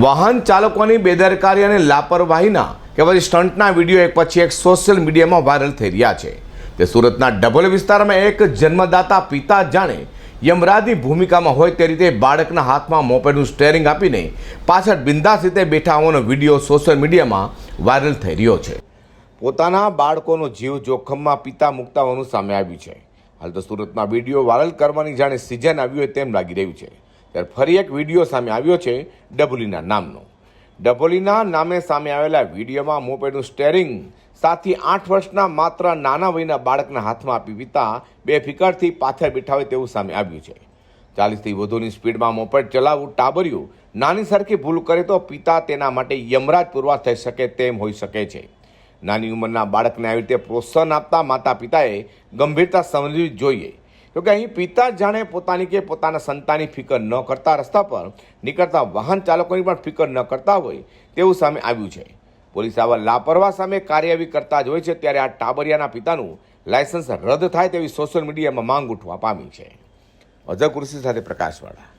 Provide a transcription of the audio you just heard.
વાહન ચાલકોની બેદરકારી અને લાપરવાહીના કે પછી સ્ટન્ટના વીડિયો એક પછી એક સોશિયલ મીડિયામાં વાયરલ થઈ રહ્યા છે. તે સુરતના ડભોલ વિસ્તારમાં એક જન્મદાતા પિતા જાણે યમરાજની ભૂમિકામાં હોય તે રીતે બાળકના હાથમાં મોપેડનું સ્ટેરિંગ આપીને પાછળ બિંદાસ રીતે બેઠા હોવાનો વીડિયો સોશિયલ મીડિયામાં વાયરલ થઈ રહ્યો છે. પોતાના બાળકોનો જીવ જોખમમાં પિતા મૂકતા હોવાનું સામે આવ્યું છે. હાલ તો સુરતમાં વીડિયો વાયરલ કરવાની જાણે સિઝન આવ્યું હોય તેમ લાગી રહ્યું છે. ત્યારે ફરી એક વીડિયો સામે આવ્યો છે ડબલીના નામનો. ડબલીના નામે સામે આવેલા વિડીયોમાં મોપેડનું સ્ટેરિંગ સાતથી આઠ વર્ષના માત્ર નાના વયના બાળકના હાથમાં આપી પિતા બે ફિકરથી પાછળ બેઠા હોય તેવું સામે આવ્યું છે. ચાલીસથી વધુની સ્પીડમાં મોપેડ ચલાવવું ટાબર્યું. નાની સરખી ભૂલ કરે તો પિતા તેના માટે યમરાજ પૂરવા થઈ શકે તેમ હોઈ શકે છે. નાની ઉંમરના બાળકને આવી રીતે પ્રોત્સાહન આપતા માતા પિતાએ ગંભીરતા સમજવી જોઈએ. જોકે અહીં પિતા જાણે પોતાની કે પોતાના સંતાનની ફિકર ન કરતા રસ્તા પર નીકળતા વાહન ચાલકોની પણ ફિકર ન કરતા હોય તેવું સામે આવ્યું છે. પોલીસ આવા લાપરવાહ સામે કાર્યવાહી કરતા જ હોય છે ત્યારે આ ટાબરિયાના પિતાનું લાયસન્સ રદ થાય તેવી સોશિયલ મીડિયામાં માંગ ઉઠવા પામી છે. અજય કૃષિ સાથે પ્રકાશવાળા.